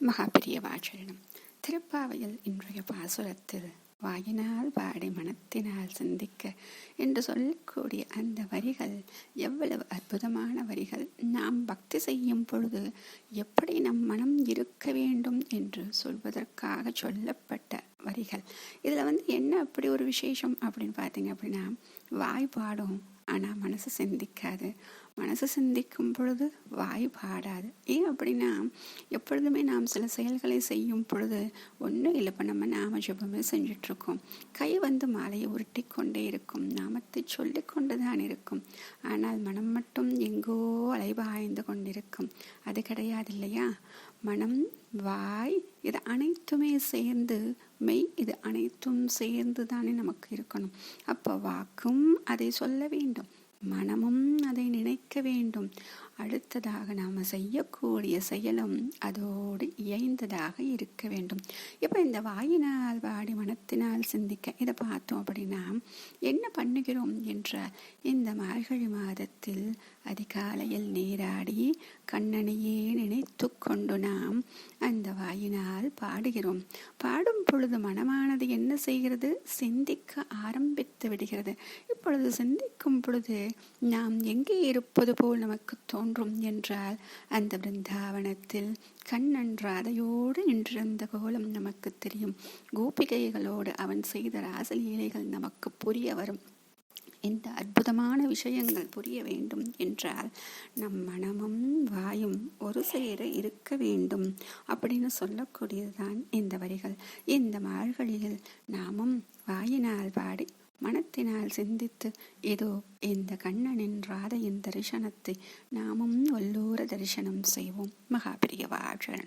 மகாபிரியவாச்சரணம். திருப்பாவையில் இன்றைய பாசுரத்தில் வாயினால் பாடி மனத்தினால் சிந்திக்க என்று சொல்லக்கூடிய அந்த வரிகள் எவ்வளவு அற்புதமான வரிகள். நாம் பக்தி செய்யும் பொழுது எப்படி நம் மனம் இருக்க வேண்டும் என்று சொல்வதற்காக சொல்லப்பட்ட வரிகள். இதில் வந்து என்ன அப்படி ஒரு விசேஷம் அப்படின்னு பார்த்தீங்க அப்படின்னா வாய் பாடும் ஆனால் மனசு சிந்திக்காது. மனசு சிந்திக்கும் பொழுது வாய் பாடாது. ஏன் அப்படின்னா எப்பொழுதுமே நாம் சில செயல்களை செய்யும் பொழுது ஒன்றும் இல்லை. இப்போ நம்ம நாம ஜபமே செஞ்சிட்ருக்கோம். கை வந்து மாலையை உருட்டி கொண்டே இருக்கும். நாமத்தை சொல்லி கொண்டு தான் இருக்கும். ஆனால் மனம் மட்டும் எங்கோ அலைவாய்ந்து கொண்டிருக்கும். அது கிடையாது இல்லையா? மனம் வாய் இது அனைத்துமே சேர்ந்து மெய் இது அனைத்தும் சேர்ந்து தானே நமக்கு இருக்கணும். அப்போ வாக்கும் அதை சொல்ல வேண்டும். மனமும் அதை நினைக்க வேண்டும். அடுத்ததாக நாம் செய்யக்கூடிய செயலும் அதோடு இயைந்ததாக இருக்க வேண்டும். இப்போ இந்த வாயினால் வாடி மனத்தினால் சிந்திக்க இதை பார்த்தோம் அப்படின்னா என்ன பண்ணுகிறோம் என்ற இந்த மார்கழி மாதத்தில் அதிகாலையில் நீராடி கண்ணனையே நினைத்து கொண்டு நாம் அந்த வாயினால் பாடுகிறோம். பாடும் பொழுது மனமானது என்ன செய்கிறது? சிந்திக்க ஆரம்பித்து விடுகிறது. இப்பொழுது சிந்திக்கும் பொழுது நாம் எங்கே இருப்பது போல் நமக்கு தோன்றும் என்றால் அந்த பிருந்தாவனத்தில் கண்ணன் ராதையோடு நின்றிருந்த கோலம் நமக்கு தெரியும். கோபிகைகளோடு அவன் செய்த ராசலீலைகள் நமக்கு புரிய வரும். இந்த அற்புதமான விஷயங்கள் புரிய வேண்டும் என்றால் நம் மனமும் வாயும் ஒரு சேர இருக்க வேண்டும் அப்படின்னு சொல்லக்கூடியதுதான் இந்த வரிகள். இந்த மார்கழியில் நாமும் வாயினால் பாடி மனத்தினால் சிந்தித்து இதோ இந்த கண்ணனின் ராதையின் தரிசனத்தை நாமும் வல்லூர தரிசனம் செய்வோம். மகாபிரிய வாழன்